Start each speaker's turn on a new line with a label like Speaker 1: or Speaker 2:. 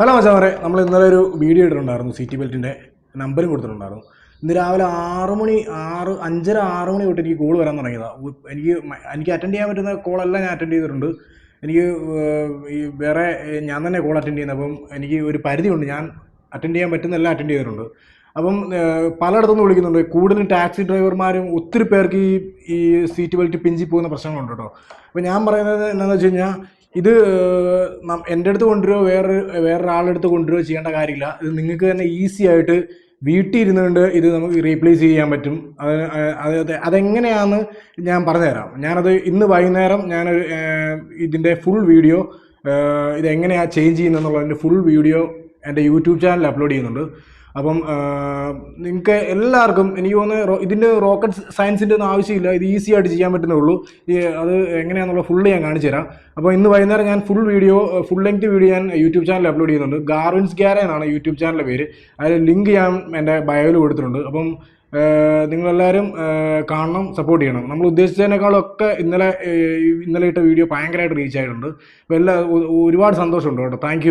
Speaker 1: Hello മച്ചാമറെ നമ്മൾ ഇന്നലെ ഒരു വീഡിയോ ഇട്ടിട്ടുണ്ടായിരുന്നു സീറ്റ് ബെൽറ്റിന്റെ നമ്പർ കൊടുത്തിട്ടുണ്ടായിരുന്നു. ഇന്ന് രാവിലെ ആറ് മണി ആറ് അഞ്ചര ആറ് മണി തൊട്ട് എനിക്ക് കോൾ വരാൻ തുടങ്ങിയതാണ് എനിക്ക് എനിക്ക് അറ്റൻഡ് ചെയ്യാൻ പറ്റുന്ന കോളെല്ലാം ഞാൻ അറ്റൻഡ് ചെയ്തിട്ടുണ്ട്. എനിക്ക് ഈ വേറെ ഞാൻ തന്നെ കോൾ അറ്റൻഡ് ചെയ്യുന്നത്. അപ്പം എനിക്ക് ഒരു പരിധിയുണ്ട് ഞാൻ അറ്റൻഡ് ചെയ്യാൻ പറ്റുന്നെല്ലാം അറ്റൻഡ് ചെയ്തിട്ടുണ്ട്. അപ്പം പലയിടത്തുനിന്ന് വിളിക്കുന്നുണ്ട് കൂടുതലും ടാക്സി ഡ്രൈവർമാരും ഒത്തിരി പേർക്ക് ഈ ഈ സീറ്റ് ബെൽറ്റ് പിഞ്ചി പോകുന്ന പ്രശ്നങ്ങളുണ്ട് കേട്ടോ. അപ്പോൾ ഞാൻ പറയുന്നത് എന്താണെന്ന് വെച്ച് കഴിഞ്ഞാൽ ഇത് എന്റെ അടുത്ത് കൊണ്ടുവരുമോ വേറെ വേറൊരാളുടെ അടുത്ത് കൊണ്ടുവരുമോ ചെയ്യേണ്ട കാര്യമില്ല. ഇത് നിങ്ങൾക്ക് തന്നെ ഈസി ആയിട്ട് വീട്ടിൽ ഇരുന്നുകൊണ്ട് ഇത് നമുക്ക് റീപ്ലേസ് ചെയ്യാൻ പറ്റും. അത് അത് അത് അതെങ്ങനെയാണെന്ന് ഞാൻ പറഞ്ഞുതരാം. ഞാനത് ഇന്ന് വൈകുന്നേരം ഞാനൊരു ഇതിന്റെ ഫുൾ വീഡിയോ ഇതെങ്ങനെയാണ് ചേഞ്ച് ചെയ്യുന്നതെന്നുള്ളതിന്റെ ഫുൾ വീഡിയോ എന്റെ യൂട്യൂബ് ചാനലിൽ അപ്ലോഡ് ചെയ്യുന്നുണ്ട്. അപ്പം നിങ്ങൾക്ക് എല്ലാവർക്കും എനിക്ക് തോന്നുന്നത് ഇതിന്റെ റോക്കറ്റ് സയൻസിന്റെ ഒന്നും ആവശ്യമില്ല. ഇത് ഈസി ആയിട്ട് ചെയ്യാൻ പറ്റുന്നേ ഉള്ളൂ. അത് എങ്ങനെയാണെന്നുള്ള ഫുള്ള് ഞാൻ കാണിച്ചു തരാം. അപ്പോൾ ഇന്ന് വൈകുന്നേരം ഞാൻ full video full length video ഞാൻ യൂട്യൂബ് ചാനലിൽ അപ്ലോഡ് ചെയ്യുന്നുണ്ട്. ഗാർവിൻസ് ഗ്യാര എന്നാണ് യൂട്യൂബ് ചാനലിന്റെ പേര്. അതിൽ ലിങ്ക് ഞാൻ എന്റെ ബയോയിൽ കൊടുത്തിട്ടുണ്ട്. അപ്പം നിങ്ങളെല്ലാവരും കാണണം സപ്പോർട്ട് ചെയ്യണം. നമ്മൾ ഉദ്ദേശിച്ചതിനേക്കാളൊക്കെ ഇന്നലെ ഇന്നലെ ഇട്ട വീഡിയോ ഭയങ്കരമായിട്ട് റീച്ച് ആയിട്ടുണ്ട്. അപ്പോൾ എല്ലാ ഒരുപാട് സന്തോഷമുണ്ട് കേട്ടോ. താങ്ക്